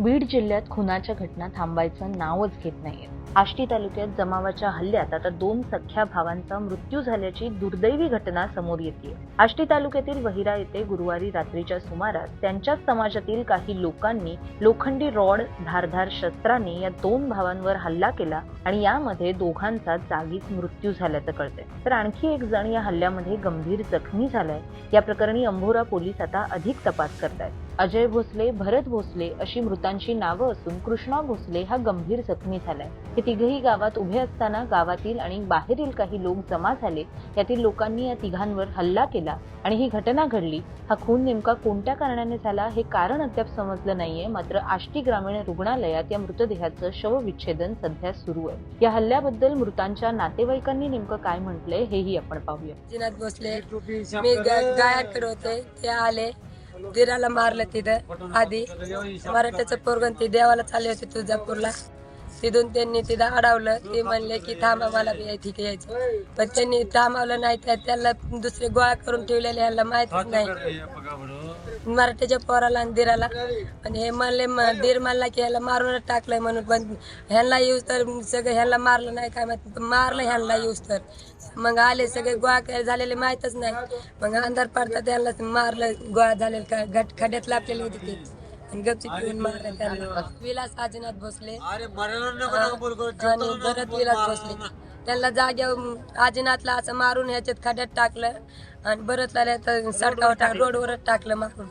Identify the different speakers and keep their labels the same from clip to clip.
Speaker 1: बीड जिल्ह्यात खुनाच्या घटना थांबायचं नावच घेत नाहीये. आष्टी तालुक्यात जमावाच्या हल्ल्यात आता दोन सख्या भावांचा मृत्यू झाल्याची दुर्दैवी घटना समोर येते. आष्टी तालुक्यातील वहिरा येथे गुरुवारी रात्रीच्या सुमारास त्यांच्याच समाजातील काही लोकांनी लोखंडी रॉड धारधार शस्त्रांनी या दोन भावांवर हल्ला केला आणि यामध्ये दोघांचा जागीच मृत्यू झाल्याचं कळतंय. तर आणखी एक जण या हल्ल्यामध्ये गंभीर जखमी झालाय. या प्रकरणी अंभोरा पोलीस आता अधिक तपास करतायत. अजय भोसले भरत भोसले अशी मृतांची नावं असून कृष्णा भोसले हा गंभीर जखमी झालाय. हे तिघही गावात उभे असताना गावातील आणि बाहेरील काही लोक जमा झाले. यातील लोकांनी या तिघांवर हल्ला केला आणि ही घटना घडली. हा खून नेमका कोणत्या कारणाने झाला हे कारण अद्याप समजलं नाहीये. मात्र आष्टी ग्रामीण रुग्णालयात या मृतदेहाचं शवविच्छेदन सध्या सुरू आहे. या हल्ल्याबद्दल मृतांच्या नातेवाईकांनी नेमकं काय म्हटलंय हेही आपण पाहूया.
Speaker 2: जिनात मी गायाकडे होते. ते आले. दिराला मारलं तिथं. आधी मराठ्याचं पोरगण ते देवाला चालले होते तुळजापूरला. तिथून त्यांनी तिथं अडवलं. ते म्हणले की थांबा मला तिथे यायचं. पण त्यांनी थांबवलं नाही तर त्याला दुसरे गोळा करून ठेवलेले ह्याला माहितच नाही. मराठ्याच्या पोराला आणि दिराला. आणि हे म्हणले दीर म्हणला की ह्याला मारूनच टाकलंय म्हणून. पण ह्यांना येऊस तर सगळं ह्यांना मारलं नाही काय माहीत. मारलं ह्यांना येऊस तर. मग आले सगळे गोळा काय झालेले माहीतच नाही. मग अंधार पडता त्यांना मारलं गोळा झालेलं का गट खड्यात लापलेले होते ते. आणि गपची पिऊन मारलं त्यांना. विलास आजीनाथ भोसले. आणि भरत विलास भोसले. त्यांना जाग्या आजीनाथला असं मारून ह्याच्यात खड्यात टाकलं आणि बरतला तर सडकावर टाक रोडवरच टाकलं मारून.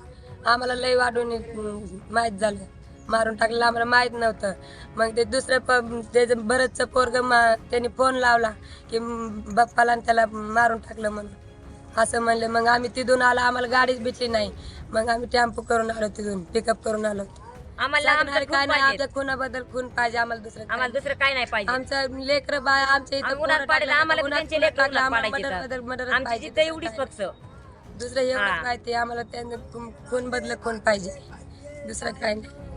Speaker 2: आम्हाला लय वाढून माहीत झालं. मारून टाकलं आम्हाला माहीत नव्हतं. मग ते दुसरं प त्याचं भरतचं पोरग त्यांनी फोन लावला की बाप्पाला आणि त्याला मारून टाकलं म्हणून. असं म्हणलं. मग आम्ही तिथून आलो आम्हाला गाडीच भेटली नाही. मग आम्ही टेम्पो करून आलो तिथून पिकअप करून आलो.
Speaker 3: आम्हाला आमचं खूप
Speaker 2: काय नाही
Speaker 3: पाहिजे.
Speaker 2: आमच्या खुनाबद्दल खून पाहिजे आम्हाला दुसरं काय
Speaker 3: आम्हाला दुसरं काय नाही पाहिजे
Speaker 2: आमचं लेकर बाळ आमच्या इथं
Speaker 3: आम्ही उन्हात आम्हाला बी
Speaker 2: उन्हात
Speaker 3: त्यांचे
Speaker 2: पोरं
Speaker 3: लेकरं
Speaker 2: टाकलं,
Speaker 3: उन्हात
Speaker 2: आम्हाला
Speaker 3: पाडायचे
Speaker 2: मदत- मदत-
Speaker 3: तर.
Speaker 2: मदत
Speaker 3: आमची
Speaker 2: पाहिजे.
Speaker 3: एवढीच फक्त
Speaker 2: दुसरं एवढंच
Speaker 3: हा.
Speaker 2: माहिती आम्हाला त्यांना खून बदल कोण पाहिजे दुसरं काय नाही